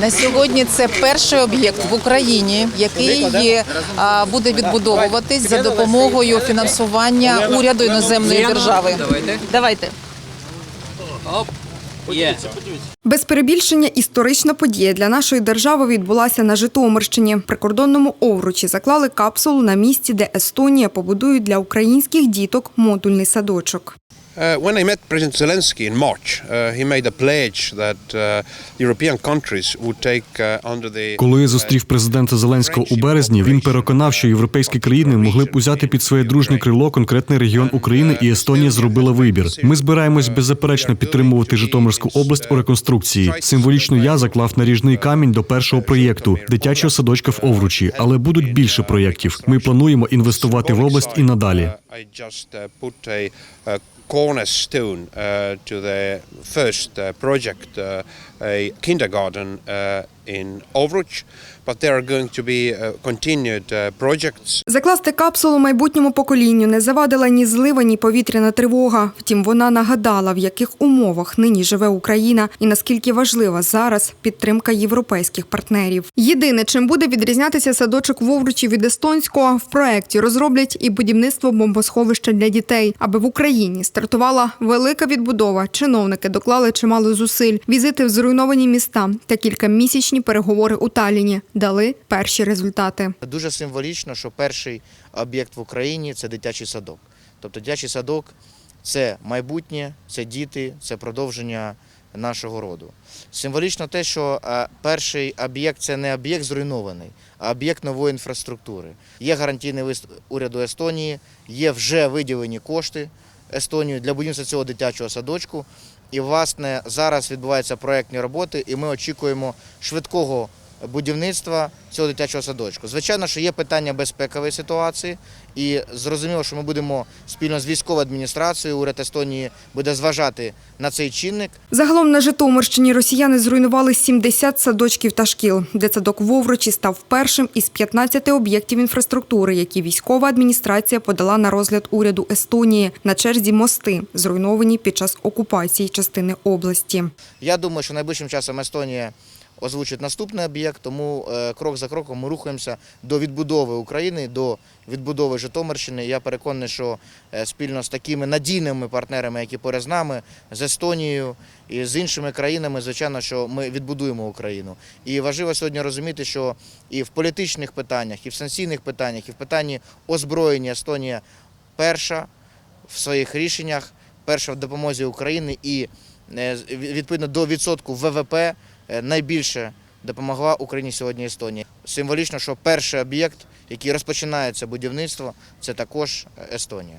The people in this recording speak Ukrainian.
На сьогодні це перший об'єкт в Україні, який є, буде відбудовуватись за допомогою фінансування уряду іноземної держави. Давайте. Є. Без перебільшення історична подія для нашої держави відбулася на Житомирщині. Прикордонному овручі заклали капсулу на місці, де Естонія побудує для українських діток модульний садочок. Uh, when I met President Zelensky in March, uh, he made a pledge that uh, European countries would take uh, under the. Коли я зустрів президента Зеленського у березні, він переконав, що європейські країни могли б узяти під своє дружнє крило конкретний регіон України, і Естонія зробила вибір. Ми збираємось беззаперечно підтримувати Житомирську область у реконструкції. Символічно я заклав наріжний камінь до першого проєкту дитячого садочка в Овручі, але будуть більше проєктів. Ми плануємо інвестувати в область і надалі. I just uh, put a, a cornerstone uh, to the first uh, project, uh, a kindergarten uh, in Ovruch, but there are going to be uh, continued uh, projects Закласти капсулу майбутньому поколінню не завадила ні злива, ні повітряна тривога. Втім, вона нагадала, в яких умовах нині живе Україна і наскільки важлива зараз підтримка європейських партнерів. Єдине, чим буде відрізнятися садочок в Овручі від естонського, в проекті розроблять і будівництво бомбосховища для дітей, аби в Україні стартувала велика відбудова. Чиновники доклали чимало зусиль, візити в зруйновані міста та кількамісячні переговори у Талліні дали перші результати. Дуже символічно, що перший об'єкт в Україні це дитячий садок. Тобто дитячий садок це майбутнє, це діти, це продовження нашого роду. Символічно те, що е, перший об'єкт це не об'єкт зруйнований, а об'єкт нової інфраструктури. Є гарантійний лист уряду Естонії, є вже виділені кошти Естонію для будівництва цього дитячого садочку. І, власне, зараз відбуваються проектні роботи, і ми очікуємо швидкого будівництва цього дитячого садочку. Звичайно, що є питання безпекової ситуації, і зрозуміло, що ми будемо спільно з військовою адміністрацією, уряд Естонії буде зважати на цей чинник. Загалом на Житомирщині росіяни зруйнували 70 садочків та шкіл. Дитсадок в Овручі став першим із 15 об'єктів інфраструктури, які військова адміністрація подала на розгляд уряду Естонії. На черзі мости, зруйновані під час окупації частини області. Я думаю, що найближчим часом Естонія озвучить наступний об'єкт, тому е, крок за кроком ми рухаємося до відбудови України, до відбудови Житомирщини. Я переконаний, що е, спільно з такими надійними партнерами, які поряд з нами, з Естонією і з іншими країнами, звичайно, що ми відбудуємо Україну. І важливо сьогодні розуміти, що і в політичних питаннях, і в санкційних питаннях, і в питанні озброєння Естонія перша в своїх рішеннях, перша в допомозі Україні і е, відповідно до відсотку ВВП е, найбільше допомогла Україні сьогодні Естонія. Символічно, що перший об'єкт, який розпочинається будівництво, це також Естонія.